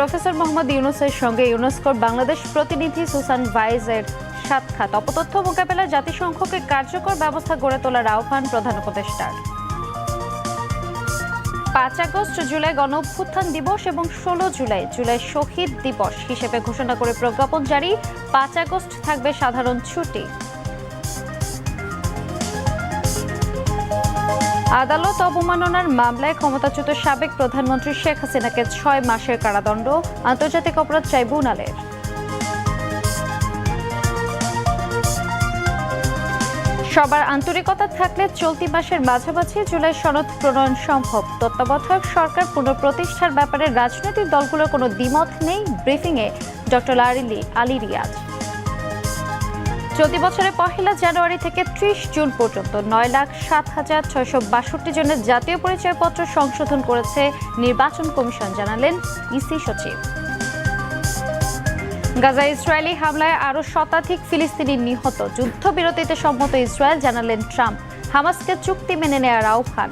Professor Mohammad ইউনুসের সঙ্গে ইউনেস্কোর বাংলাদেশ প্রতিনিধি সুসান ভাইজের সাক্ষাৎ। অপতথ্য মোকাবেলায় জাতিসংঘকে কার্যকর ব্যবস্থা গড়ে তোলার আহ্বান প্রধান উপদেষ্টার। পাঁচ আগস্ট জুলাই গণ দিবস এবং ষোলো জুলাই জুলাই শহীদ দিবস হিসেবে ঘোষণা করে প্রজ্ঞাপন জারি। পাঁচ আগস্ট থাকবে সাধারণ ছুটি। আদালত অবমাননার মামলায় ক্ষমতাচ্যুত সাবেক প্রধানমন্ত্রী শেখ হাসিনাকে ছয় মাসের কারাদণ্ড, আন্তর্জাতিক অপরাধ ট্রাইব্যুনালের। সবার আন্তরিকতা থাকলে চলতি মাসের মাঝামাঝি জুলাই সনদ প্রণয়ন সম্ভব। তত্ত্বাবধায়ক সরকার পুনঃপ্রতিষ্ঠার ব্যাপারে রাজনৈতিক দলগুলোর কোনো দ্বিমত নেই। ব্রিফিংয়ে ডক্টর আলিলি আলী রিয়াজ। চলতি বছরের পহেলা জানুয়ারি থেকে ত্রিশ জুন পর্যন্ত নয় লাখ সাত হাজার ছয়শো বাষট্টি জনের জাতীয় পরিচয়পত্র সংশোধন করেছে নির্বাচন কমিশন, জানালেন ইসি সচিব। গাজা ইসরায়েলি হামলায় আরও শতাধিক ফিলিস্তিনি নিহত, যুদ্ধবিরতিতে সম্মত ইসরায়েল, জানালেন ট্রাম্প। হামাসকে চুক্তি মেনে নেয়ার আহ্বান।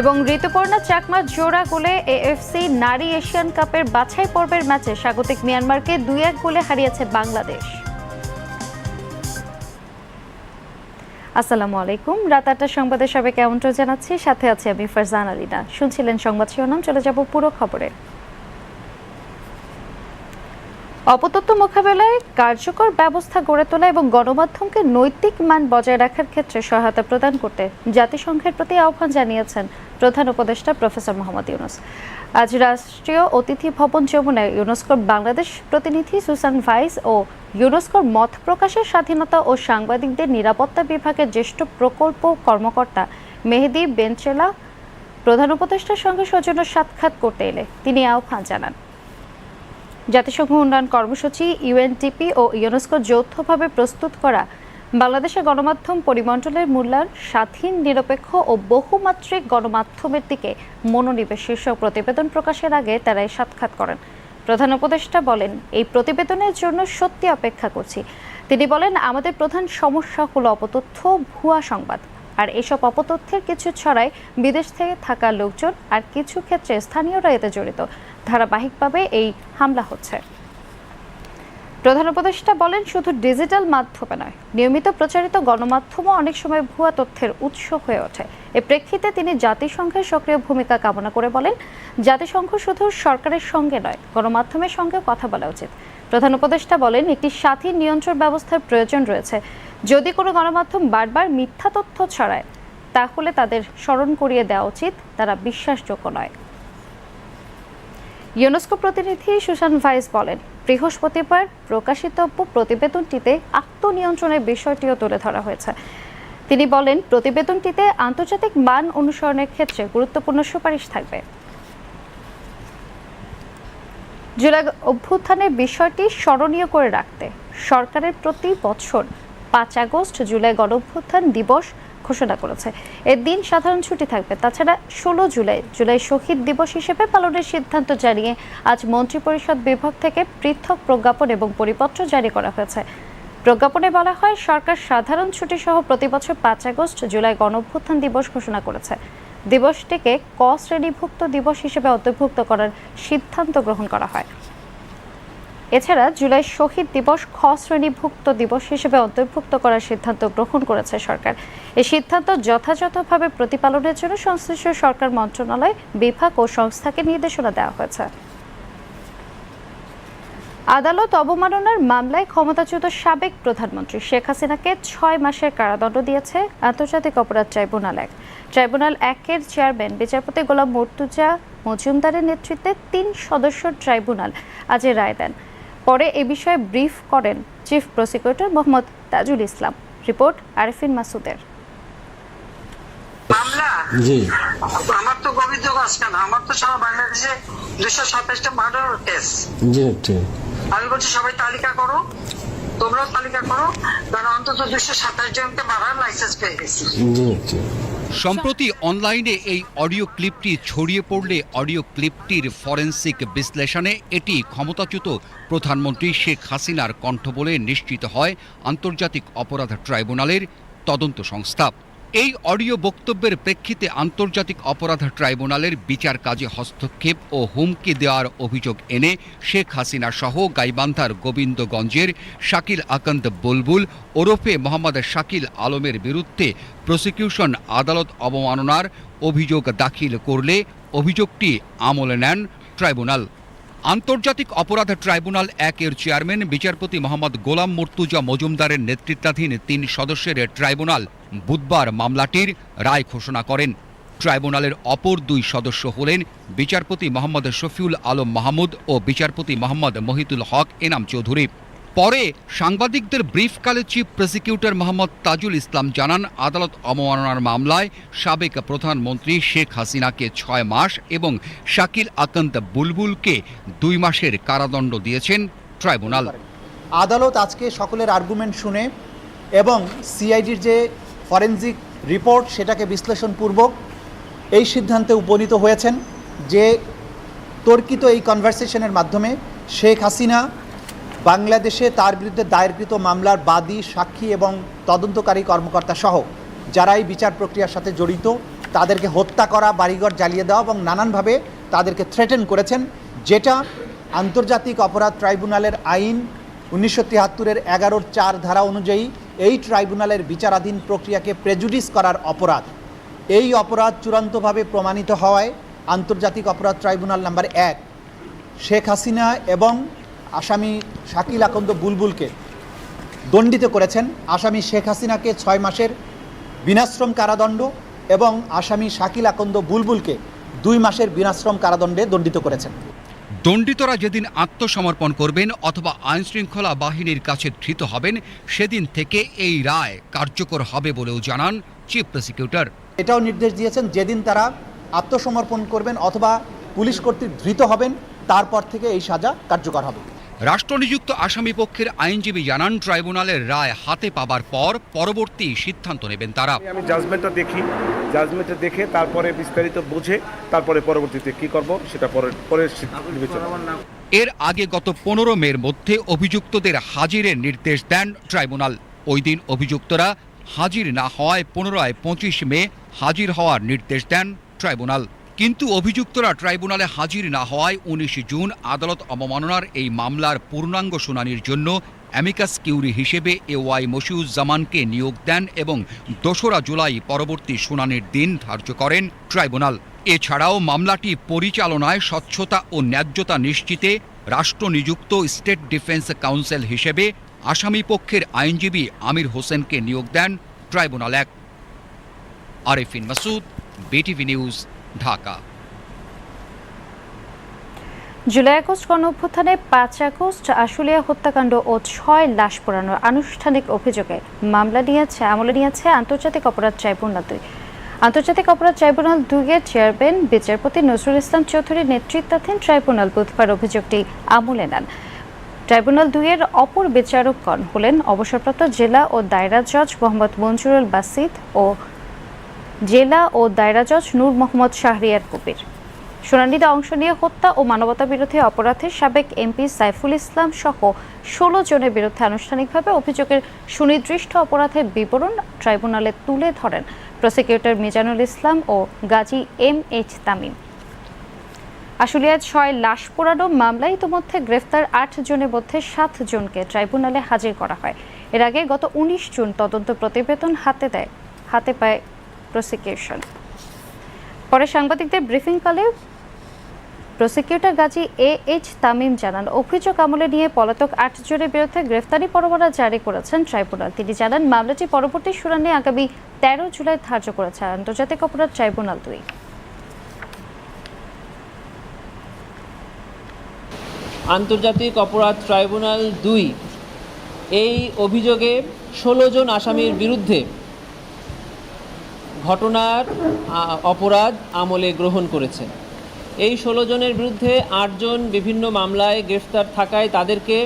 এবং ঋতুপর্ণা চাকমা জোড়া গোলে এএফসি নারী এশিয়ান কাপের বাছাই পর্বের ম্যাচে স্বাগতিক মিয়ানমারকে দুই এক গোলে হারিয়েছে বাংলাদেশ। আসসালামু আলাইকুম। রাত আটটার সংবাদে সবাইকে আমন্ত্রণ জানাচ্ছি। সাথে আছে আমি ফারজান আলিনা শুনছিলেন সংবাদ শিরোনাম। চলে যাব পুরো খবরে। অপতত্ত্ব মোকাবেলায় কার্যকর ব্যবস্থা গড়ে তোলা এবং গণমাধ্যমকে নৈতিক মান বজায় রাখার ক্ষেত্রে সহায়তা প্রদান করতে জাতিসংঘের প্রতি আহ্বান জানিয়েছেন প্রধান উপদেষ্টা প্রফেসর মোহাম্মদ ইউনুস। আজ রাষ্ট্রীয় অতিথি ভবন যমুনায় ইউনেস্কোর বাংলাদেশ প্রতিনিধি সুসান ভাইস ও ইউনেস্কোর মত প্রকাশের স্বাধীনতা ও সাংবাদিকদের নিরাপত্তা বিভাগের জ্যেষ্ঠ প্রকল্প কর্মকর্তা মেহেদি বেঞ্চেলা প্রধান উপদেষ্টার সঙ্গে সৌজন্য সাক্ষাৎ করতে এলে তিনি আহ্বান জানান। জাতিসংঘ উন্নয়ন কর্মসূচি ইউএনটিপি ও ইউনেস্কো যৌথভাবে প্রস্তুত করা বাংলাদেশের গণমাধ্যম পরিমণ্ডলের মূল্যায়ন স্বাধীন, নিরপেক্ষ ও বহুমাত্রিক গণমাধ্যমের দিকে মনোনিবেশ শীর্ষক প্রতিবেদন প্রকাশের আগে তারা সাক্ষাৎ করেন। প্রধান উপদেষ্টা বলেন, এই প্রতিবেদনের জন্য সত্যি অপেক্ষা করছি। তিনি বলেন, আমাদের প্রধান সমস্যা হলো অপতথ্য, ভুয়া সংবাদ। আর এসব অপতথ্যের কিছু ছড়ায় বিদেশ থেকে থাকা লোকজন আর কিছু ক্ষেত্রে স্থানীয়রা এতে জড়িত। ধারাবাহিকভাবে এই হামলা হচ্ছে। প্রধান উপদেষ্টা বলেন, শুধু ডিজিটাল মাধ্যমে নয়, নিয়মিত প্রচারিত গণমাধ্যমও অনেক সময় ভুয়া তথ্যের উৎস হয়ে ওঠে। এ প্রেক্ষিতে তিনি জাতিসংঘের সক্রিয় ভূমিকা কামনা করে বলেন, জাতিসংঘ শুধু সরকারের সঙ্গে নয়, গণমাধ্যমের সঙ্গে কথা বলা উচিত। প্রধান উপদেষ্টা বলেন, একটি স্বাধীন নিয়ন্ত্রণ ব্যবস্থার প্রয়োজন রয়েছে। যদি কোনো গণমাধ্যম বারবার মিথ্যা তথ্য ছড়ায়, তাহলে তাদের স্মরণ করিয়ে দেওয়া উচিত, তারা বিশ্বাসযোগ্য নয়। ইউনেস্কো প্রতিনিধি সুশান ভাইস বলেন বৃহস্পতিবার প্রকাশিতব্য প্রতিবেদনটিতে আত্মনিয়ন্ত্রণের বিষয়টিও তুলে ধরা হয়েছে। তিনি বলেন, প্রতিবেদনটিতে আন্তর্জাতিক মান অনুসরণের ক্ষেত্রে গুরুত্বপূর্ণ সুপারিশ থাকবে। জুলাই অভ্যুত্থানের বিষয়টি স্মরণীয় করে রাখতে সরকারের প্রতি বছর পাঁচ আগস্ট জুলাই গণ অভ্যুত্থান দিবস ঘোষণা করেছে। এর দিন সাধারণ ছুটি থাকবে। তাছাড়া ষোলো জুলাই জুলাই শহীদ দিবস হিসেবে পালনের সিদ্ধান্ত জানিয়ে আজ মন্ত্রিপরিষদ বিভাগ থেকে পৃথক প্রজ্ঞাপন এবং পরিপত্র জারি করা হয়েছে। প্রজ্ঞাপনে বলা হয়, সরকার সাধারণ ছুটি সহ প্রতি বছর পাঁচ আগস্ট জুলাই গণ অভ্যুত্থান দিবস ঘোষণা করেছে। দিবসটিকে ক শ্রেণীভুক্ত দিবস হিসেবে অন্তর্ভুক্ত করার সিদ্ধান্ত গ্রহণ করা হয়। এছাড়া জুলাই শহীদ দিবস খ শ্রেণীভুক্ত দিবস হিসেবে অন্তর্ভুক্ত করার সিদ্ধান্ত গ্রহণ করেছে সরকার। এই সিদ্ধান্ত যথাযথভাবে প্রতিপালনের জন্য সংশ্লিষ্ট সরকার মন্ত্রণালয়, বিভাগ ও সংস্থাকে নির্দেশনা দেওয়া হয়েছে। আদালত অবমাননার মামলায় ক্ষমতাচ্যুত সাবেক প্রধানমন্ত্রী শেখ হাসিনাকে ছয় মাসের কারাদণ্ড দিয়েছে আন্তর্জাতিক অপরাধ ট্রাইব্যুনাল এক। ট্রাইব্যুনাল একের চেয়ারম্যান, বিচারপতি গোলাম মর্তুজা মজুমদারের নেতৃত্বে তিন সদস্য ট্রাইব্যুনাল আজ রায় দেন। পরে এ বিষয়ে ব্রিফ করেন chief prosecutor Mohammad Tajul Islam. Report Arifin মাসুদের। মামলা? জি। আমার তো অভিযোগ আসছে না। আমার তো সারা বাংলাদেশে দুশো সাতাশটা মার্ডার কেস জি ঠিক আমি বলছি সবাই তালিকা করো। তোমরাও তালিকা করো কারণ অন্তত দুশো সাতাশ জনকে মারার লাইসেন্স পেয়ে গেছি। সম্প্রতি অনলাইনে এই অডিও ক্লিপটি ছড়িয়ে পড়লে অডিও ক্লিপটির ফরেন্সিক বিশ্লেষণে এটি ক্ষমতাচ্যুত প্রধানমন্ত্রী শেখ হাসিনার কণ্ঠ বলে নিশ্চিত হয় আন্তর্জাতিক অপরাধ ট্রাইব্যুনালের তদন্ত সংস্থা। এই অডিও বক্তব্যের প্রেক্ষিতে আন্তর্জাতিক অপরাধ ট্রাইব্যুনালের বিচার কাজে হস্তক্ষেপ ও হুমকি দেওয়ার অভিযোগ এনে শেখ হাসিনা সহ গাইবান্ধার গোবিন্দগঞ্জের শাকিল আকন্দ বুলবুল, ওরফে মোহাম্মদ শাকিল আলমের বিরুদ্ধে প্রসিকিউশন আদালত অবমাননার অভিযোগ দাখিল করলে অভিযোগটি আমলে নেন ট্রাইব্যুনাল। আন্তর্জাতিক অপরাধ ট্রাইব্যুনাল এক এর চেয়ারম্যান, বিচারপতি মোহাম্মদ গোলাম মর্তুজা মজুমদারের নেতৃত্বাধীন তিন সদস্যের ট্রাইব্যুনাল বুধবার মামলাটির রায় ঘোষণা করেন। ট্রাইব্যুনালের অপর দুই সদস্য হলেন বিচারপতি মোহাম্মদ শফিউল আলম মাহমুদ ও বিচারপতি মোহাম্মদ মহিতুল হক এনাম চৌধুরী। পরে সাংবাদিকদের ব্রিফকালে চিফ প্রসিকিউটর মোহাম্মদ তাজুল ইসলাম জানান, আদালত অবমাননার মামলায় সাবেক প্রধানমন্ত্রী শেখ হাসিনাকে ছয় মাস এবং শাকিল আকন্দ বুলবুলকে দুই মাসের কারাদণ্ড দিয়েছেন ট্রাইব্যুনাল। আদালত আজকে সকলের আর্গুমেন্ট শুনে এবং সিআইডির যে ফরেনজিক রিপোর্ট সেটাকে বিশ্লেষণপূর্বক এই সিদ্ধান্তে উপনীত হয়েছেন যে তর্কিত এই কনভারসেশনের মাধ্যমে শেখ হাসিনা বাংলাদেশে তার বিরুদ্ধে দায়েরকৃত মামলার বাদী, সাক্ষী এবং তদন্তকারী কর্মকর্তা সহ যারা এই বিচার প্রক্রিয়ার সাথে জড়িত, তাদেরকে হত্যা করা, বাড়িঘর জ্বালিয়ে দেওয়া এবং নানানভাবে তাদেরকে থ্রেটেন করেছেন, যেটা আন্তর্জাতিক অপরাধ ট্রাইব্যুনালের আইন উনিশশো তিয়াত্তরের এগারোর চার ধারা অনুযায়ী এই ট্রাইব্যুনালের বিচারাধীন প্রক্রিয়াকে প্রেজুডিস করার অপরাধ। এই অপরাধ চূড়ান্তভাবে প্রমাণিত হওয়ায় আন্তর্জাতিক অপরাধ ট্রাইব্যুনাল নাম্বার এক, শেখ হাসিনা এবং আসামি শাকিল আকন্দ বুলবুলকে দণ্ডিত করেছেন। আসামি শেখ হাসিনাকে ছয় মাসের বিনাশ্রম কারাদণ্ড এবং আসামি শাকিল আকন্দ বুলবুলকে দুই মাসের বিনাশ্রম কারাদণ্ডে দণ্ডিত করেছেন। দণ্ডিতরা যেদিন আত্মসমর্পণ করবেন অথবা আইনশৃঙ্খলা বাহিনীর কাছে ধৃত হবেন সেদিন থেকে এই রায় কার্যকর হবে বলেও জানান চিফ প্রসিকিউটর। এটাও নির্দেশ দিয়েছেন যেদিন তারা আত্মসমর্পণ করবেন অথবা পুলিশ কর্তৃক ধৃত হবেন তারপর থেকে এই সাজা কার্যকর হবে। রাষ্ট্রনিযুক্ত আসামি পক্ষের আইনজীবী জানান ট্রাইব্যুনালের রায় হাতে পাবার পর পরবর্তী সিদ্ধান্ত নেবেন তারা। আমি জাজমেন্টটা দেখি জাজমেন্টটা দেখে তারপরে বিস্তারিত বুঝে তারপরে পরবর্তীতে কি করব সেটা পরে পরের এর আগে গত পনেরো মের মধ্যে অভিযুক্তদের হাজিরের নির্দেশ দেন ট্রাইব্যুনাল। ওই দিন অভিযুক্তরা হাজির না হওয়ায় পুনরায় পঁচিশ মে হাজির হওয়ার নির্দেশ দেন ট্রাইব্যুনাল। কিন্তু অভিযুক্তরা ট্রাইব্যুনালে হাজির না হওয়ায় উনিশ জুন আদালত অবমাননার এই মামলার পূর্ণাঙ্গ শুনানির জন্য অ্যামিকাস কিউরি হিসেবে এ ওয়াই মশিউজ্জামানকে নিয়োগ দেন এবং দোসরা জুলাই পরবর্তী শুনানির দিন ধার্য করেন ট্রাইব্যুনাল। এছাড়াও মামলাটি পরিচালনায় স্বচ্ছতা ও ন্যায্যতা নিশ্চিতে রাষ্ট্রনিযুক্ত স্টেট ডিফেন্স কাউন্সিল হিসেবে আসামি পক্ষের আইনজীবী আমির হোসেনকে নিয়োগ দেন ট্রাইব্যুনাল এক। Arefin Masud, BTV news Dhaka. July August গণ অভ্যুত্থানে পাঁচ আগস্ট আশুলিয়া হত্যাকাণ্ড ও ছয় লাশ পোড়ানোর আনুষ্ঠানিক অভিযোগে মামলা নিয়েছে, আমলে নিয়েছে আন্তর্জাতিক অপরাধ ট্রাইব্যুনাল দুই। আন্তর্জাতিক অপরাধ ট্রাইব্যুনাল দুইয়ের চেয়ারম্যান বিচারপতি নজরুল ইসলাম চৌধুরীর নেতৃত্বাধীন ট্রাইব্যুনাল বুধবার অভিযোগটি আমলে নেন। ট্রাইব্যুনাল দুইয়ের অপর বিচারকগণ হলেন অবসরপ্রাপ্ত জেলা ও দায়রা জজ মোহাম্মদ মঞ্জুরুল বাসিদ ও জেলা ও দায়রা জজ নূর মোহাম্মদ শাহরিয়ার কবির। শুনানিতে অংশ নিয়ে হত্যা ও মানবতা বিরোধী অপরাধের সাবেক এমপি সাইফুল ইসলাম সহ ষোলো জনের বিরুদ্ধে আনুষ্ঠানিকভাবে অভিযোগের সুনির্দিষ্ট অপরাধের বিবরণ ট্রাইব্যুনালে তুলে ধরেন প্রসিকিউটর মিজানুল ইসলাম ও গাজী এম এইচ তামিম। আশুলিয়ার ছয় লাশ পোড়ানো মামলায় ইতিমধ্যে গ্রেফতার আট জনের মধ্যে সাত জনকে ট্রাইব্যুনালে হাজির করা হয়। এর আগে গত উনিশ জুন তদন্ত প্রতিবেদন হাতে দেয় হাতে পায় প্রসিকিউশন পরে সাংবাদিকদের ব্রিফিংকালে prosecutor Gazi A H Tamim জানান, অভিযোগ আমলে নিয়ে পলাতক আট জনের বিরুদ্ধে গ্রেফতারি পরোয়ানা জারি করেছেন ট্রাইব্যুনাল। তিনি জানান, মামলাটি পরবর্তী শুনানি আগামী তেরো জুলাই ধার্য করেছে আন্তর্জাতিক অপরাধ ট্রাইব্যুনাল দুই। আন্তর্জাতিক অপরাধ ট্রাইব্যুনাল দুই, এই অভিযোগে ষোলো জন আসামির বিরুদ্ধে ঘটনার অপরাধ আমলে গ্রহণ করেছে। এই ষোলো জনের বিরুদ্ধে আটজন বিভিন্ন মামলায় গ্রেফতার থাকায় তাদেরকে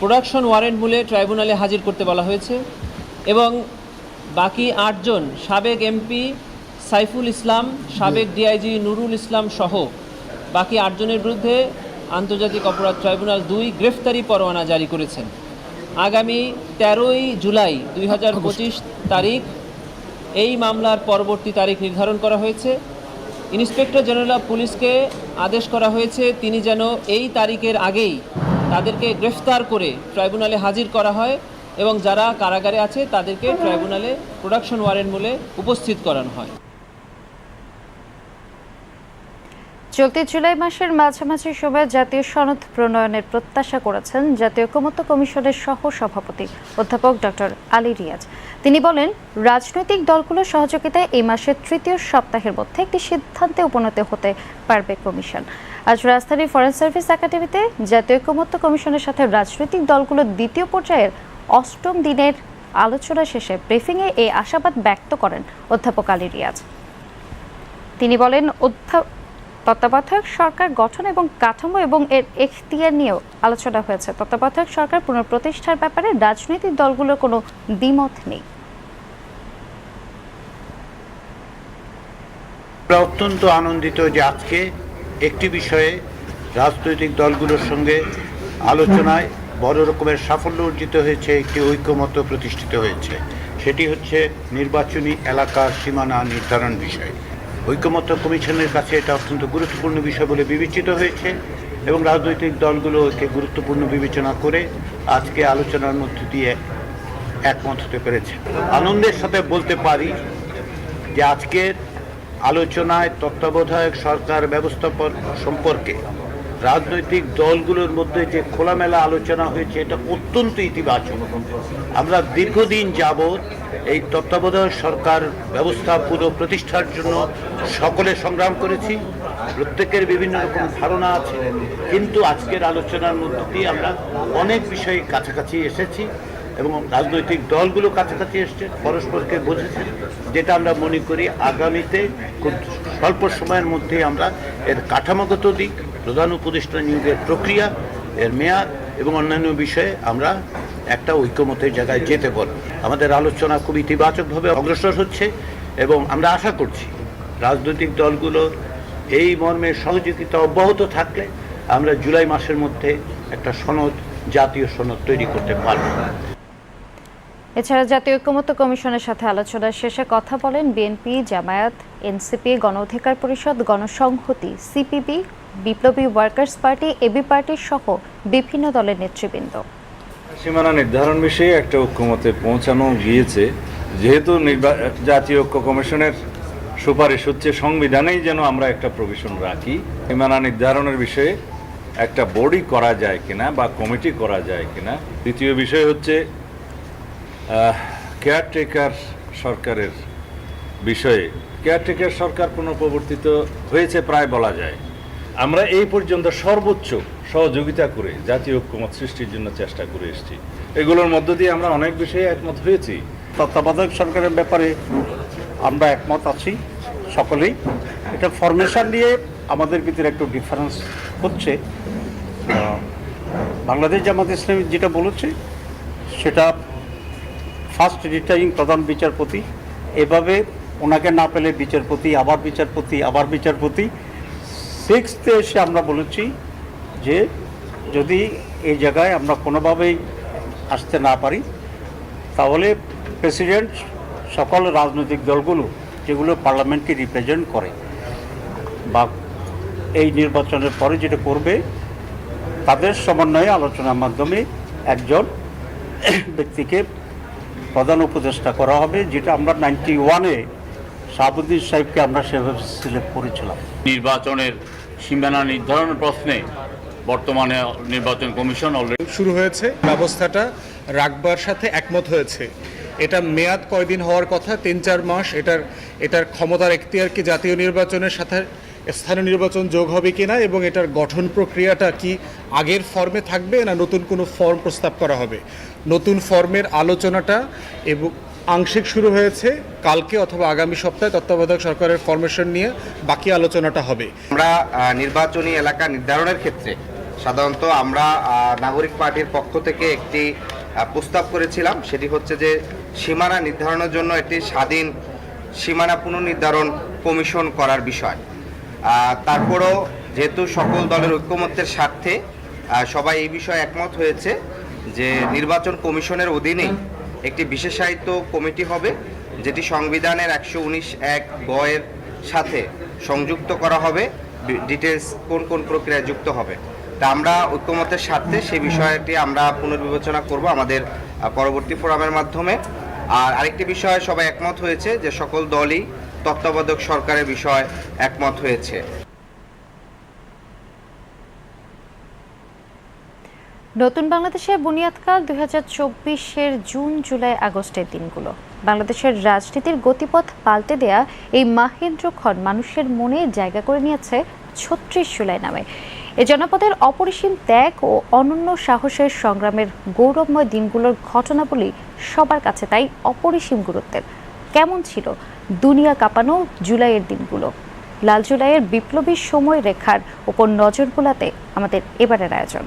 প্রোডাকশন ওয়ারেন্ট মূলে ট্রাইব্যুনালে হাজির করতে বলা হয়েছে এবং বাকি আটজন সাবেক এমপি সাইফুল ইসলাম সাবেক ডিআইজি নুরুল ইসলাম সহ বাকি আটজনের বিরুদ্ধে আন্তর্জাতিক অপরাধ ট্রাইব্যুনাল দুই গ্রেফতারি পরোয়ানা জারি করেছেন। আগামী তেরোই জুলাই দুই হাজার পঁচিশ তারিখ এই মামলার পরবর্তী তারিখ নির্ধারণ করা হয়েছে। ইন্সপেক্টর জেনারেল অফ পুলিশকে আদেশ করা হয়েছে, তিনি যেন এই তারিখের আগেই তাদেরকে গ্রেফতার করে ট্রাইব্যুনালে হাজির করা হয় এবং যারা কারাগারে আছে, তাদেরকে ট্রাইব্যুনালে প্রোডাকশন ওয়ারেন্ট মূলে উপস্থিত করানো হয়। চলতি জুলাই মাসের মাঝামাঝি সময়ে জাতীয় সনদ প্রণয়নের প্রত্যাশা করেছেন জাতীয় ঐকমত্য কমিশনের সহ সভাপতি অধ্যাপক ডক্টর আলী রিয়াজ। তিনি বলেন, রাজনৈতিক দলগুলোর সহযোগিতায় এই মাসের তৃতীয় সপ্তাহের মধ্যে একটি সিদ্ধান্তে উপনীত হতে পারবে কমিশন। আজ রাজধানীর ফরেন সার্ভিস একাডেমিতে জাতীয় ঐকমত্য কমিশনের সাথে রাজনৈতিক দলগুলোর দ্বিতীয় পর্যায়ের অষ্টম দিনের আলোচনা শেষে ব্রিফিংয়ে এই আশাবাদ ব্যক্ত করেন অধ্যাপক আলী রিয়াজ। তিনি বলেন, অধ্যা- তত্ত্বাবধায়ক সরকার গঠন এবং কাঠামো এবং এর এখতিয়ার নিয়েও আলোচনা হয়েছে। তত্ত্বাবধায়ক সরকার পুনঃপ্রতিষ্ঠার ব্যাপারে রাজনৈতিক দলগুলোর কোনো দ্বিমত নেই। আমরা অত্যন্ত আনন্দিত যে আজকে একটি বিষয়ে রাজনৈতিক দলগুলোর সঙ্গে আলোচনায় বড় রকমের সাফল্য অর্জিত হয়েছে, একটি ঐক্যমত প্রতিষ্ঠিত হয়েছে। সেটি হচ্ছে নির্বাচনী এলাকার সীমানা নির্ধারণ বিষয়। ঐক্যমত কমিশনের কাছে এটা অত্যন্ত গুরুত্বপূর্ণ বিষয় বলে বিবেচিত হয়েছে এবং রাজনৈতিক দলগুলো একে গুরুত্বপূর্ণ বিবেচনা করে আজকে আলোচনার মধ্য দিয়ে একমত হতে পেরেছে। আনন্দের সাথে বলতে পারি যে আজকের আলোচনায় তত্ত্বাবধায়ক সরকার ব্যবস্থাপন সম্পর্কে রাজনৈতিক দলগুলোর মধ্যে যে খোলামেলা আলোচনা হয়েছে, এটা অত্যন্ত ইতিবাচক। আমরা দীর্ঘদিন যাবৎ এই তত্ত্বাবধায়ক সরকার ব্যবস্থা পুরো প্রতিষ্ঠার জন্য সকলে সংগ্রাম করেছি। প্রত্যেকের বিভিন্ন রকম ধারণা আছে। কিন্তু আজকের আলোচনার মধ্য দিয়ে আমরা অনেক বিষয়ে কাছাকাছি এসেছি এবং রাজনৈতিক দলগুলো কাছাকাছি এসছে, পরস্পরকে বুঝেছে, যেটা আমরা মনে করি আগামীতে খুব স্বল্প সময়ের মধ্যে আমরা এর কাঠামোগত দিক প্রধান উপদেষ্টা নিয়োগের প্রক্রিয়া, এর মেয়াদ এবং অন্যান্য বিষয়ে আমরা একটা ঐক্যমতের জায়গায় যেতে পারব। আমাদের আলোচনা খুব ইতিবাচকভাবে অগ্রসর হচ্ছে এবং আমরা আশা করছি রাজনৈতিক দলগুলোর এই মর্মে সহযোগিতা অব্যাহত থাকলে আমরা জুলাই মাসের মধ্যে একটা সনদ, জাতীয় সনদ তৈরি করতে পারব। এছাড়া জাতীয় ঐক্যমত্য কমিশনের সাথে আলোচনা শেষে কথা বলেন বিএনপি, জামায়াত, এনসিপি গণ অধিকার পরিষদ, গণসংহতি, CPB Biplobi workers party AB party সহ বিভিন্ন দলের নেতৃবৃন্দ। সীমানা নির্ধারণ বিষয়ে একটা ঐক্যমতে পৌঁছানো গিয়েছে। যেহেতু জাতীয় ঐক্য কমিশনের সুপারিশ হচ্ছে সংবিধানেই যেন আমরা একটা প্রভিশন রাখি। সীমানা নির্ধারণের বিষয়ে একটা বডি করা যায় কিনা বা কমিটি করা যায় কিনা। দ্বিতীয় বিষয় হচ্ছে কেয়ারটেকার সরকারের বিষয়ে। কেয়ারটেকার সরকার পুনঃপ্রবর্তিত হয়েছে প্রায় বলা যায়। আমরা এই পর্যন্ত সর্বোচ্চ সহযোগিতা করে জাতীয় ঐক্যমত সৃষ্টির জন্য চেষ্টা করে এসেছি। এগুলোর মধ্য দিয়ে আমরা অনেক বিষয়ে একমত হয়েছি। তত্ত্বাবধায়ক সরকারের ব্যাপারে আমরা একমত আছি সকলেই। এটা ফরমেশন নিয়ে আমাদের ভিতরে একটু ডিফারেন্স হচ্ছে। বাংলাদেশ জামাত ইসলামী যেটা বলেছে, সেটা ফার্স্ট রিটার্নিং প্রধান বিচারপতি, এভাবে ওনাকে না পেলে বিচারপতি, আবার বিচারপতি আবার বিচারপতি সিক্সথে এসে আমরা বলেছি যে যদি এই জায়গায় আমরা কোনোভাবেই আসতে না পারি, তাহলে প্রেসিডেন্ট সকল রাজনৈতিক দলগুলো যেগুলো পার্লামেন্টকে রিপ্রেজেন্ট করে বা এই নির্বাচনের পরে যেটা করবে, তাদের সমন্বয়ে আলোচনার মাধ্যমে একজন ব্যক্তিকে প্রধান উপদেষ্টা করা হবে, যেটা আমরা নাইনটি ওয়ানে শাহাবুদ্দিন সাহেবকে আমরা সেভাবে সিলেক্ট করেছিলাম। নির্বাচনের সীমানা নির্ধারণ প্রশ্নে বর্তমানে নির্বাচন কমিশন অলরেডি শুরু হয়েছে। ব্যবস্থাটা রাখবার সাথে একমত হয়েছে। এটা মেয়াদ কয়দিন হওয়ার কথা? তিন, চার মাস। এটার এটার ক্ষমতার এখতিয়ার কি জাতীয় নির্বাচনের সাথে স্থানীয় নির্বাচন যোগ হবে কিনা এবং এটার গঠন প্রক্রিয়াটা কি আগের ফর্মে থাকবে না নতুন কোনো ফর্ম প্রস্তাব করা হবে? নতুন ফর্মের আলোচনাটা এবং আংশিক শুরু হয়েছে, কালকে অথবা আগামী সপ্তাহে তত্ত্বাবধায়ক সরকারের ফরমেশন নিয়ে বাকি আলোচনাটা হবে। আমরা নির্বাচনী এলাকা নির্ধারণের ক্ষেত্রে সাধারণত আমরা নাগরিক পার্টির পক্ষ থেকে একটি প্রস্তাব করেছিলাম। সেটি হচ্ছে যে সীমানা নির্ধারণের জন্য একটি স্বাধীন সীমানা পুনর্নির্ধারণ কমিশন করার বিষয়। তারপরও যেহেতু সকল দলের ঐক্যমত্যের স্বার্থে সবাই এই বিষয়ে একমত হয়েছে যে নির্বাচন কমিশনের অধীনেই একটি বিশেষায়িত কমিটি হবে, যেটি সংবিধানের একশো উনিশ এক গয়ের সাথে সংযুক্ত করা হবে। ডিটেলস কোন কোন প্রক্রিয়ায় যুক্ত হবে। তা আমরা ঐক্যমতের স্বার্থে সেই বিষয়টি আমরা পুনর্বিবেচনা করব আমাদের পরবর্তী ফোরামের মাধ্যমে। আর আরেকটি বিষয়ে সবাই একমত হয়েছে যে সকল দলই তত্ত্বাবধায়ক সরকারের বিষয় একমত হয়েছে। নতুন বাংলাদেশের বুনিয়াদকাল দুই হাজার চব্বিশের জুন, জুলাই, আগস্টের দিনগুলো। বাংলাদেশের রাজনীতির গতিপথ পাল্টে দেয়া এই মাহেন্দ্রক্ষণ মানুষের মনে জায়গা করে নিয়েছে ছত্রিশ জুলাই নামে। এ জনপদের অপরিসীম ত্যাগ ও অনন্য সাহসের সংগ্রামের গৌরবময় দিনগুলোর ঘটনাবলী সবার কাছে তাই অপরিসীম গুরুত্বের। কেমন ছিল দুনিয়া কাঁপানো জুলাইয়ের দিনগুলো? লাল জুলাইয়ের বিপ্লবী সময় রেখার ওপর নজর বোলাতে আমাদের এবারের আয়োজন।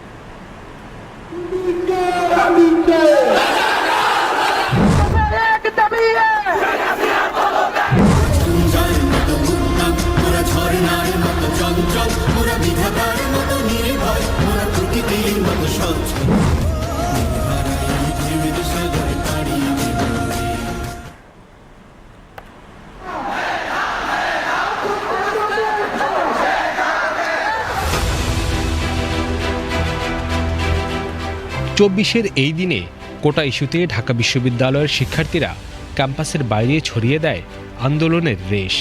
চব্বিশের এই দিনে কোটা ইস্যুতে ঢাকা বিশ্ববিদ্যালয়ের শিক্ষার্থীরা ক্যাম্পাসের বাইরে ছড়িয়ে দেয় আন্দোলনের রেশ।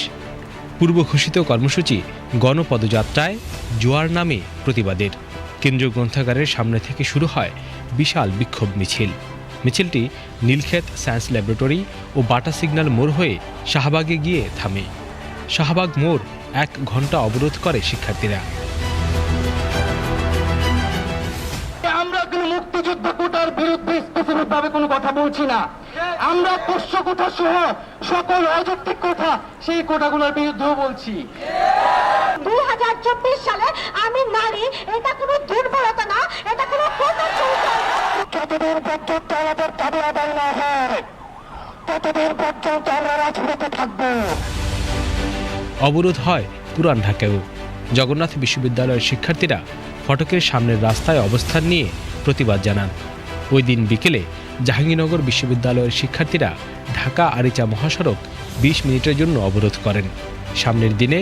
পূর্ব ঘোষিত কর্মসূচি গণপদযাত্রায় জোয়ার নামে প্রতিবাদের। কেন্দ্রীয় গ্রন্থাগারের সামনে থেকে শুরু হয় বিশাল বিক্ষোভ মিছিল। মিছিলটি নীলক্ষেত সায়েন্স ল্যাবরেটরি ও বাটা সিগন্যাল মোড় হয়ে শাহবাগে গিয়ে থামে। শাহবাগ মোড় এক ঘণ্টা অবরোধ করে শিক্ষার্থীরা। মুক্তিযুদ্ধ কোটার বিরুদ্ধে স্পেসিফিক ভাবে কোনো কথা বলছি না। আমরা পোষ্য কোটা সহ সকল অযৌক্তিক কথা সেই কোটাগুলোর বিরুদ্ধেও বলছি। দুই হাজার চব্বিশ সালে আমি নারী এটা কোনো দুর্বলতা না এটা কোনো যতদিন পর্যন্ত আমাদের দাবি আদায় না হয় ততদিন পর্যন্ত আমরা রাজনীতিতে থাকব। অবরোধ হয় পুরান ঢাকায়ও। জগন্নাথ বিশ্ববিদ্যালয়ের শিক্ষার্থীরা ফটকের সামনের রাস্তায় অবস্থান নিয়ে প্রতিবাদ জানান। ওই দিন বিকেলে জাহাঙ্গীরনগর বিশ্ববিদ্যালয়ের শিক্ষার্থীরা ঢাকা আরিচা মহাসড়ক বিশ মিনিটের জন্য অবরোধ করেন। সামনের দিনে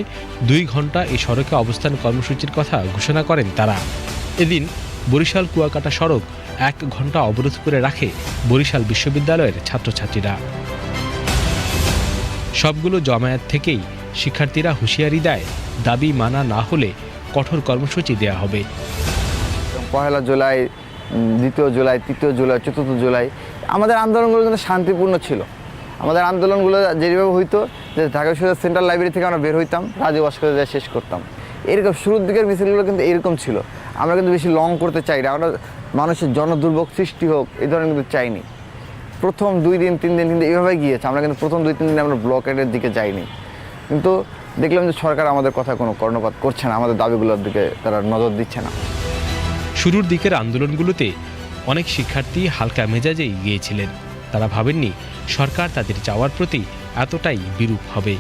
দুই ঘণ্টা এই সড়কে অবস্থান কর্মসূচির কথা ঘোষণা করেন তারা। এদিন বরিশাল কুয়াকাটা সড়ক এক ঘণ্টা অবরোধ করে রাখে বরিশাল বিশ্ববিদ্যালয়ের ছাত্রছাত্রীরা। সবগুলো জমায়েত থেকেই শিক্ষার্থীরা হুঁশিয়ারি দেয়, দাবি মানা না হলে কঠোর কর্মসূচি দেওয়া হবে। পহেলা জুলাই, দ্বিতীয় জুলাই, তৃতীয় জুলাই, চতুর্থ জুলাই, আমাদের আন্দোলনগুলো কিন্তু শান্তিপূর্ণ ছিল। আমাদের আন্দোলনগুলো যেভাবে হইতো, যে ঢাকা বিশ্ববিদ্যালয় সেন্ট্রাল লাইব্রেরি থেকে আমরা বের হইতাম রাজু ভাস্কর্য শেষ করতাম। এরকম শুরুর দিকের মিছিলগুলো কিন্তু এরকম ছিল। আমরা কিন্তু বেশি লং করতে চাই না আমরা মানুষের জনদুর্ভোগ সৃষ্টি হোক, এই ধরনের কিন্তু চাইনি। প্রথম দুই দিন, তিন দিন কিন্তু এইভাবে গিয়েছে, আমরা কিন্তু প্রথম দুই, তিন দিন আমরা ব্লকেটের দিকে যাইনি। কিন্তু দেখলাম যে সরকার আমাদের কথা কোনো কর্ণপাত করছে না আমাদের দাবিগুলোর দিকে তারা নজর দিচ্ছে না। শুরুর দিকের আন্দোলনগুলোতে অনেক শিক্ষার্থী হালকা মেজাজেই গিয়েছিলেন তারা ভাবেননি সরকার তাদের চাওয়ার প্রতি এতটাই বিরূপ হবে।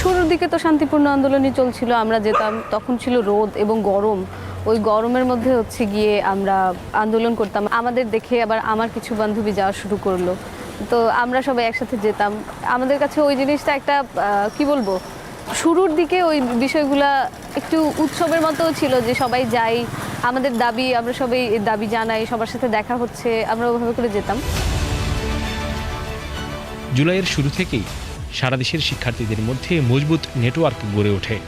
শুরুর দিকে তো শান্তিপূর্ণ আন্দোলনই চলছিল আমরা যেতাম তখন ছিল রোদ এবং গরম। ওই গরমের মধ্যে হচ্ছে গিয়ে আমরা আন্দোলন করতাম। আমাদের দেখে আবার আমার কিছু বান্ধবী যাওয়া শুরু করল। তো আমরা সবাই একসাথে যেতাম। আমাদের কাছে ওই জিনিসটা একটা কি বলব? শুরুর দিকে ওই বিষয়গুলা একটু উৎসবের মতো ছিল যে সবাই যাই, আমাদের দাবি, আমরা সবাই দাবি জানাই, সবার সাথে দেখা হচ্ছে, আমরা ওভাবে করে যেতাম। জুলাইয়ের শুরু থেকেই সারা দেশের শিক্ষার্থীদের মধ্যে মজবুত নেটওয়ার্ক গড়ে ওঠে।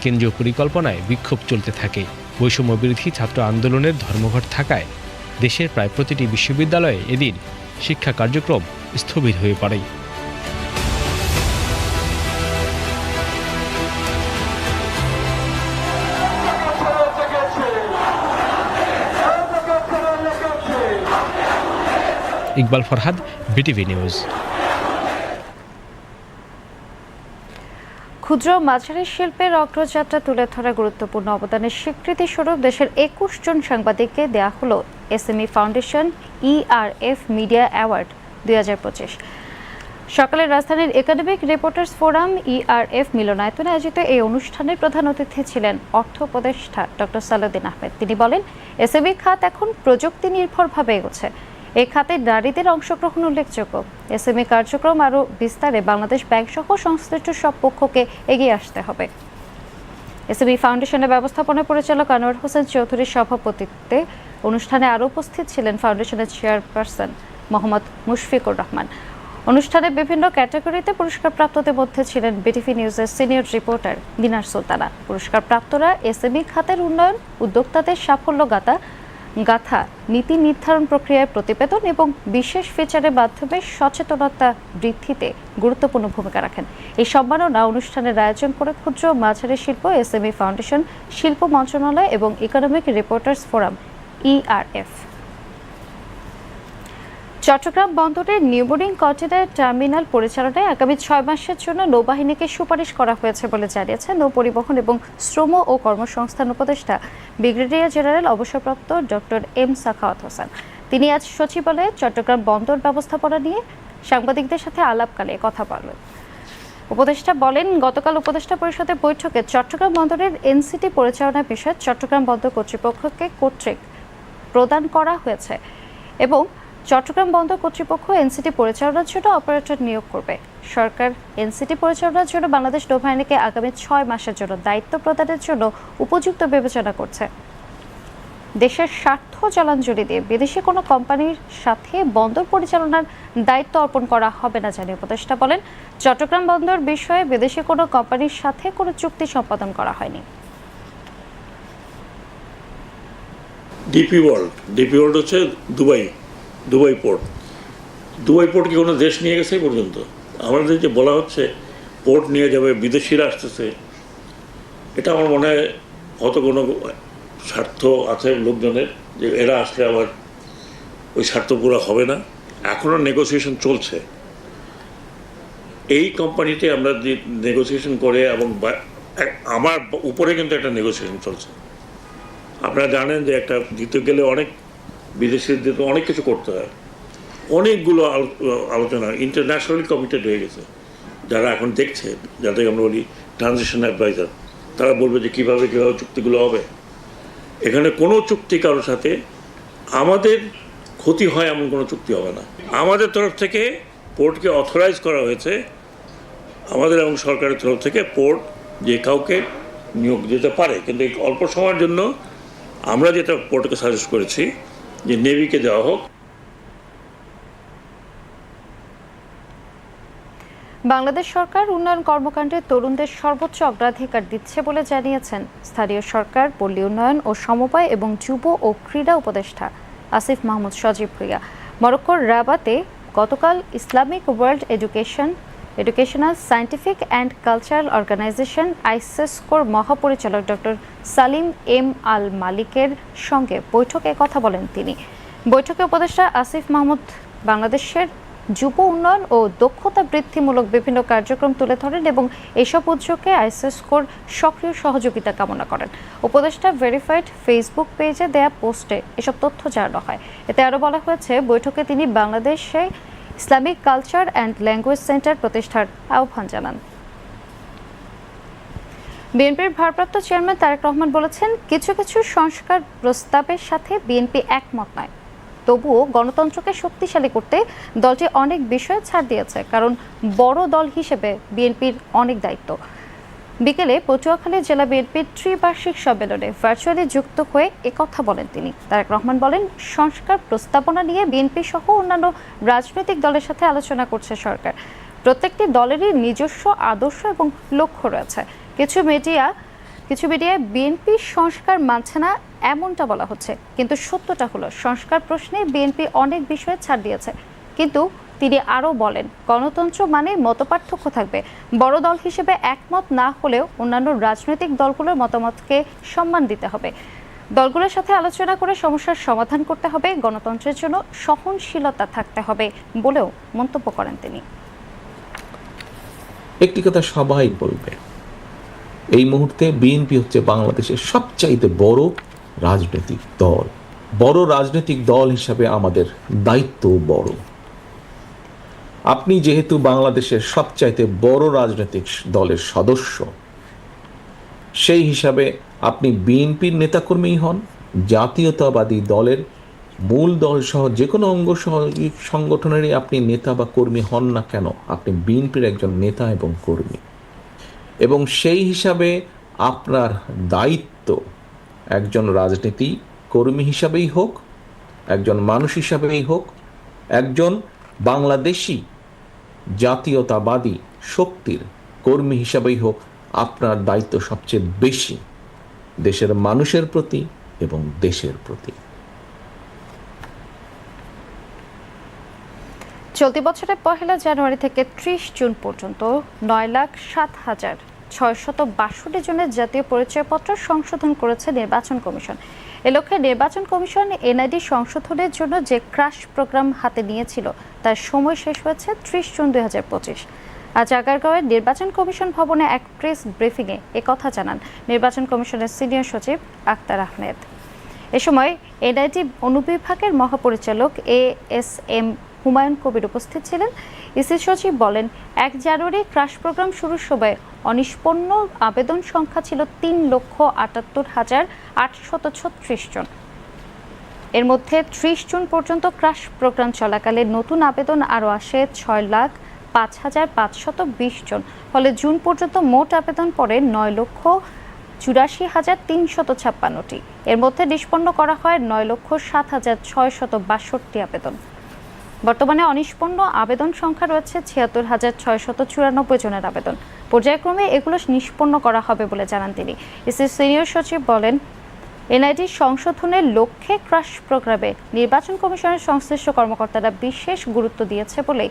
কেন্দ্রীয় পরিকল্পনায় বিক্ষোভ চলতে থাকে। বৈষম্য বিরোধী ছাত্র আন্দোলনের ধর্মঘট থাকায় দেশের প্রায় প্রতিটি বিশ্ববিদ্যালয়ে এদিন শিক্ষা কার্যক্রম স্থবির হয়ে পড়ে। Iqbal Farhad, BTV news. ক্ষুদ্র মাঝারি শিল্পের অগ্রযাত্রা তুলে ধরা গুরুত্বপূর্ণ অবদানের স্বীকৃতি স্বরূপ দেশের একুশ জন সাংবাদিককে দেয়া হলো SME foundation ERF media award দুই সকালে রাজধানীর একাডেমিক রিপোর্টার্স ফোরাম ইআরএফ মিলনায়তনে আয়োজিত এই অনুষ্ঠানের প্রধান অতিথি ছিলেন অর্থ উপদেষ্টা ডক্টর সালাউদ্দিন আহমেদ। তিনি বলেন, এসএমই খাত এখন প্রযুক্তি নির্ভরভাবে এগোচ্ছে। এ খাতে নারীদের অংশগ্রহণ উল্লেখযোগ্য। এসএমই কার্যক্রম আরও বিস্তারে বাংলাদেশ ব্যাংক সহ সংশ্লিষ্ট সব পক্ষকে এগিয়ে আসতে হবে। এসএমই ফাউন্ডেশনের ব্যবস্থাপনা পরিচালক আনোয়ার হোসেন চৌধুরীর সভাপতিত্বে অনুষ্ঠানে আরও উপস্থিত ছিলেন ফাউন্ডেশনের চেয়ারপারসন মোহাম্মদ মুশফিকুর রহমান। অনুষ্ঠানে বিভিন্ন ক্যাটাগরিতে পুরস্কারপ্রাপ্তদের মধ্যে ছিলেন বিটিভি নিউজের সিনিয়র রিপোর্টার দিনার সুলতানা। পুরস্কারপ্রাপ্তরা এসএমই খাতের উন্নয়ন, উদ্যোক্তাদের সাফল্য গাথা গাথা, নীতি নির্ধারণ প্রক্রিয়ায় প্রতিবেদন এবং বিশেষ ফিচারের মাধ্যমে সচেতনতা বৃদ্ধিতে গুরুত্বপূর্ণ ভূমিকা রাখেন। এই সম্মাননা অনুষ্ঠানের আয়োজন করে ক্ষুদ্র মাঝারি শিল্প এসএমই ফাউন্ডেশন, শিল্প মন্ত্রণালয় এবং economic reporters forum ERF Chattogram বন্দরের নিউবোর্ডিং কন্টেনার টার্মিনাল পরিচালনায় আগামী ছয় মাসের জন্য নৌবাহিনীকে সুপারিশ করা হয়েছে বলে জানিয়েছেন নৌ পরিবহন এবং শ্রম ও কর্মসংস্থান উপদেষ্টা ব্রিগেডিয়ার জেনারেল অবসরপ্রাপ্ত ডক্টর এম সাখাওয়াত হোসেন। তিনি আজ সচিবালয়ে চট্টগ্রাম বন্দর ব্যবস্থাপনা নিয়ে সাংবাদিকদের সাথে আলাপকালে কথা বলেন। উপদেষ্টা বলেন, গতকাল উপদেষ্টা পরিষদের বৈঠকে চট্টগ্রাম বন্দরের এনসিটি পরিচালনা বিষয়ে চট্টগ্রাম বন্দর কর্তৃপক্ষকে কর্তৃক প্রদান করা হয়েছে এবং চট্টগ্রাম বন্দর কর্তৃপক্ষ এনসিটি পরিচালনার জন্য অপারেটর নিয়োগ করবে। সরকার এনসিটি পরিচালনার জন্য বাংলাদেশ নৌবাহিনীকে আগামী ছয় মাসের জন্য দায়িত্ব প্রদানের জন্য উপযুক্ত বিবেচনা করছে। দেশের স্বার্থ জলাঞ্জলি দিয়ে বিদেশি কোনো কোম্পানির সাথে বন্দর পরিচালনার দায়িত্ব অর্পণ করা হবে না জানিয়ে উপদেষ্টা বলেন, চট্টগ্রাম বন্দর বিষয়ে বিদেশি কোনো কোম্পানির সাথে কোনো চুক্তি সম্পাদন করা হয়নি। ডিপি ওয়ার্ল্ড ডিপি ওয়ার্ল্ড হচ্ছে Dubai. Dubai port. Dubai port কি কোনো দেশ নিয়ে গেছে পর্যন্ত? আমাদের যে বলা হচ্ছে পোর্ট নিয়ে যাবে, বিদেশিরা আসতেছে, এটা আমার মনে হয় কোনো স্বার্থ আছে লোকজনের, যে এরা আসলে আবার ওই স্বার্থ পুরো হবে না। এখনও নেগোসিয়েশন চলছে। এই কোম্পানিতে আমরা যে নেগোসিয়েশন করে এবং আমার উপরে কিন্তু একটা নেগোসিয়েশন চলছে। আপনারা জানেন যে একটা দিতে গেলে অনেক বিদেশিদের তো অনেক কিছু করতে হয়। অনেকগুলো আলো- আলোচনা ইন্টারন্যাশনালি কমিটেড হয়ে গেছে। যারা এখন দেখছে, যাদের আমরা বলি ট্রানজিশন অ্যাডভাইজার তারা বলবে যে কীভাবে কীভাবে চুক্তিগুলো হবে। এখানে কোনো চুক্তি কারোর সাথে, আমাদের ক্ষতি হয় এমন কোনো চুক্তি হবে না। আমাদের তরফ থেকে পোর্টকে অথরাইজ করা হয়েছে। আমাদের এবং সরকারের তরফ থেকে পোর্ট যে কাউকে নিয়োগ দিতে পারে। কিন্তু অল্প সময়ের জন্য আমরা যেটা পোর্টকে সাজেস্ট করেছি যে নেভিকে দেওয়া হোক। বাংলাদেশ সরকার উন্নয়ন কর্মকাণ্ডে তরুণদের সর্বোচ্চ অগ্রাধিকার দিচ্ছে বলে জানিয়েছেন স্থানীয় সরকার, পল্লী উন্নয়ন ও সমবায় এবং যুব ও ক্রীড়া উপদেষ্টা আসিফ মাহমুদ সজীব ভুইয়া মরক্কোর রাবাতে গতকাল Islamic world education educational scientific and cultural organisation আইসেসকোর মহাপরিচালক ডক্টর সালিম এম আল মালিকের সঙ্গে বৈঠকে কথা বলেন তিনি। বৈঠকে উপদেষ্টা আসিফ মাহমুদ বাংলাদেশের যুব উন্নয়ন ও দক্ষতা বৃদ্ধিমূলক বিভিন্ন কার্যক্রম তুলে ধরেন এবং এসব উদ্যোগে আইসেসকোর সক্রিয় সহযোগিতা কামনা করেন। উপদেষ্টা ভেরিফাইড ফেসবুক পেজে দেয়া পোস্টে এসব তথ্য জানানো হয়। এতে আরও বলা হয়েছে, বৈঠকে তিনি বাংলাদেশে Islamic culture and language centre প্রতিষ্ঠার আহ্বান জানান। বিএনপির ভারপ্রাপ্ত চেয়ারম্যান তারেক রহমান বলেছেন, কিছু কিছু সংস্কার প্রস্তাবের সাথে বিএনপি একমত নয়। তবুও গণতন্ত্রকে শক্তিশালী করতে দলটি অনেক বিষয়ে ছাড় দিয়েছে, কারণ বড় দল হিসেবে বিএনপির অনেক দায়িত্ব। বিকেলে পটুয়াখালী জেলা বিএনপির ত্রিবার্ষিক সম্মেলনে ভার্চুয়ালি যুক্ত হয়ে একথা বলেন তিনি। তারেক রহমান বলেন, সংস্কার প্রস্তাবনা নিয়ে বিএনপি সহ অন্যান্য রাজনৈতিক দলের সাথে আলোচনা করছে সরকার। প্রত্যেকটি দলেরই নিজস্ব আদর্শ এবং লক্ষ্য রয়েছে। কিছু মিডিয়া, কিছু মিডিয়ায় বিএনপি সংস্কার মানছে না এমনটা বলা হচ্ছে, কিন্তু সত্যটা হলো, সংস্কার প্রশ্নে বিএনপি অনেক বিষয়ে ছাড় দিয়েছে। কিন্তু তিনি আরও বলেন, গণতন্ত্র মানে মতপার্থক্য থাকবে। বড় দল হিসেবে একমত না হলেও অন্যান্য রাজনৈতিক দলগুলোর মতামতকে সম্মান দিতে হবে। দলগুলোর সাথে আলোচনা করে সমস্যার সমাধান করতে হবে। গণতন্ত্রের জন্য সহনশীলতা থাকতে হবে, বলেও মন্তব্য করেন তিনি। একটি কথা সবাই বলবে, এই মুহূর্তে বিএনপি হচ্ছে বাংলাদেশের সবচাইতে বড় রাজনৈতিক দল। বড় রাজনৈতিক দল হিসাবে আমাদের দায়িত্ব বড়। আপনি যেহেতু বাংলাদেশের সবচাইতে বড় রাজনৈতিক দলের সদস্য, সেই হিসাবে আপনি বিএনপির নেতাকর্মী হন, জাতীয়তাবাদী দলের মূল দল সহ যে কোনো অঙ্গ সংগঠনেরই আপনি নেতা বা কর্মী হন না কেন, আপনি বিএনপির একজন নেতা এবং কর্মী। এবং সেই হিসাবে আপনার দায়িত্ব একজন রাজনীতি কর্মী হিসাবেই হোক, একজন মানুষ হিসাবেই হোক, একজন বাংলাদেশি জাতীয়তাবাদী শক্তির কর্মী হিসাবেই হোক আপনার দায়িত্ব সবচেয়ে বেশি, দেশের মানুষের প্রতি এবং দেশের প্রতি। চলতি বছরের পহেলা জানুয়ারি থেকে ত্রিশ জুন পর্যন্ত নয় লাখ সাত হাজার ছয়শত বাষট্টি জনের জাতীয় পরিচয়পত্র সংশোধন করেছে নির্বাচন কমিশন। এ লক্ষ্যে নির্বাচন কমিশন এনআইডি সংশোধনের জন্য যে ক্রাশ প্রোগ্রাম হাতে নিয়েছিল, তার সময় শেষ হয়েছে ত্রিশ জুন দুই হাজার পঁচিশ। আজ আগারগাঁওয়ের নির্বাচন কমিশন ভবনে এক প্রেস ব্রিফিংয়ে একথা জানান নির্বাচন কমিশনের সিনিয়র সচিব আক্তার আহমেদ। এ সময় এনআইটি অনুবিভাগের মহাপরিচালক A S M Humayun Kabir উপস্থিত ছিলেন। ইসি সচিব বলেন, এক জানুয়ারি ক্রাশ প্রোগ্রাম শুরুর সময় অনিষ্পন্ন আবেদন সংখ্যা ছিল তিন লক্ষ আটাত্তর হাজার আটশত ছত্রিশ জন। এর মধ্যে ত্রিশ জুন পর্যন্ত ক্রাশ প্রোগ্রাম চলাকালে নতুন আবেদন আরও আসে ছয় লাখ পাঁচ হাজার পাঁচশত বিশ জন। ফলে জুন পর্যন্ত মোট আবেদন পড়ে নয় লক্ষ চুরাশি হাজার তিনশত ছাপ্পান্নটি। এর মধ্যে নিষ্পন্ন করা হয় নয় লক্ষ সাত হাজার ছয়শত বাষট্টি আবেদন। বর্তমানে অনিষ্পন্ন আবেদন সংখ্যা রয়েছে ছিয়াত্তর হাজার ছয়শত চুরানব্বই জনের আবেদন। পর্যায়ক্রমে এগুলো নিষ্পন্ন করা হবে বলে জানান তিনি। ইসির সিনিয়র সচিব বলেন এনআইডি সংশোধনের লক্ষ্যে ক্রাশ প্রোগ্রামে নির্বাচন কমিশনের সংশ্লিষ্ট কর্মকর্তারা বিশেষ গুরুত্ব দিয়েছে বলে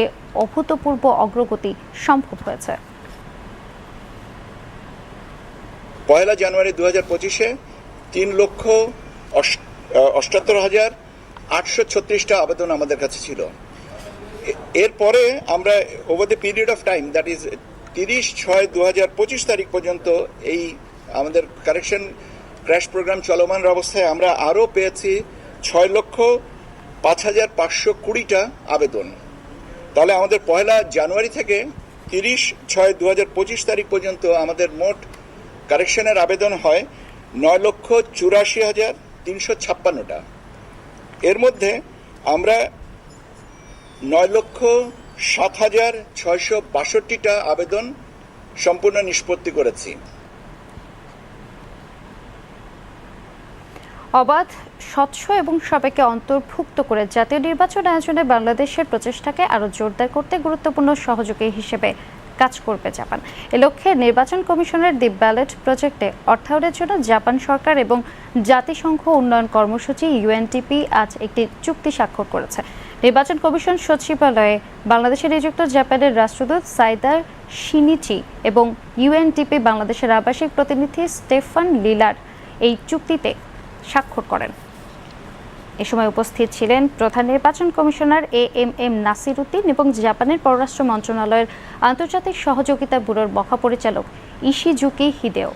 এ অভূতপূর্ব অগ্রগতি সম্ভব হয়েছে। পয়লা জানুয়ারি দু হাজার পঁচিশে তিন লক্ষ অষ্টাত্তর হাজার আটশো ছত্রিশটা আবেদন আমাদের কাছে ছিল। এরপরে আমরা over the period of time that is তিরিশ ছয় দু হাজার পঁচিশ তারিখ পর্যন্ত এই আমাদের কারেকশন ক্র্যাশ প্রোগ্রাম চলমান অবস্থায় আমরা আরও পেয়েছি ছয় লক্ষ পাঁচ হাজার পাঁচশো কুড়িটা আবেদন। তাহলে আমাদের পয়লা জানুয়ারি থেকে তিরিশ ছয় দু হাজার পঁচিশ তারিখ পর্যন্ত আমাদের মোট কারেকশনের আবেদন হয় নয় লক্ষ চুরাশি হাজার তিনশো ছাপ্পান্নটা। এর মধ্যে আমরা নয় লক্ষ সাত হাজার ছয়শো বাষট্টিটা আবেদন সম্পূর্ণ নিষ্পত্তি করেছি। অবাধ, স্বচ্ছ এবং সবাইকে অন্তর্ভুক্ত করে জাতীয় নির্বাচন আয়োজনে বাংলাদেশের প্রচেষ্টাকে আরও জোরদার করতে গুরুত্বপূর্ণ সহযোগী হিসেবে কাজ করবে জাপান। এ লক্ষ্যে নির্বাচন কমিশনের দি ব্যালেট প্রজেক্টে অর্থায়নের জন্য জাপান সরকার এবং জাতিসংঘ উন্নয়ন কর্মসূচি ইউএনটিপি আজ একটি চুক্তি স্বাক্ষর করেছে। নির্বাচন কমিশন সচিবালয়ে বাংলাদেশে নিযুক্ত জাপানের রাষ্ট্রদূত সাইদার শিনিচি এবং ইউএনটিপি বাংলাদেশের আবাসিক প্রতিনিধি স্টেফান লিলার এই চুক্তিতে স্বাক্ষর করেন। এ সময় উপস্থিত ছিলেন প্রধান নির্বাচন commissioner A M M Nasir Uddin এবং জাপানের পররাষ্ট্র মন্ত্রণালয়ের আন্তর্জাতিক সহযোগিতা ব্যুরোর মহাপরিচালক ইশিজুকি হিদেও।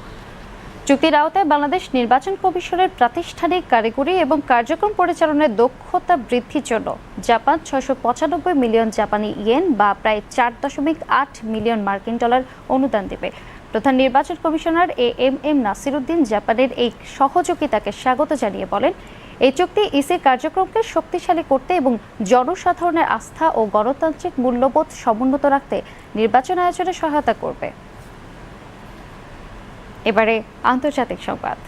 চুক্তির আওতায় বাংলাদেশ নির্বাচন কমিশনের প্রাতিষ্ঠানিক কারিগরি এবং কার্যক্রম পরিচালনার দক্ষতা বৃদ্ধির জন্য জাপান ছয়শো পঁচানব্বই মিলিয়ন জাপানি ইয়েন বা প্রায় চার দশমিক আট মিলিয়ন মার্কিন ডলার অনুদান দেবে। প্রধান নির্বাচন commissioner A M M Nasir Uddin জাপানের এই সহযোগিতাকে স্বাগত জানিয়ে বলেন, এই চুক্তি ইসির কার্যক্রমকে শক্তিশালী করতে এবং জনসাধারণের আস্থা ও গণতান্ত্রিক মূল্যবোধ সমুন্নত রাখতে নির্বাচন আয়োজনে সহায়তা করবে। এবারে আন্তর্জাতিক সংবাদ।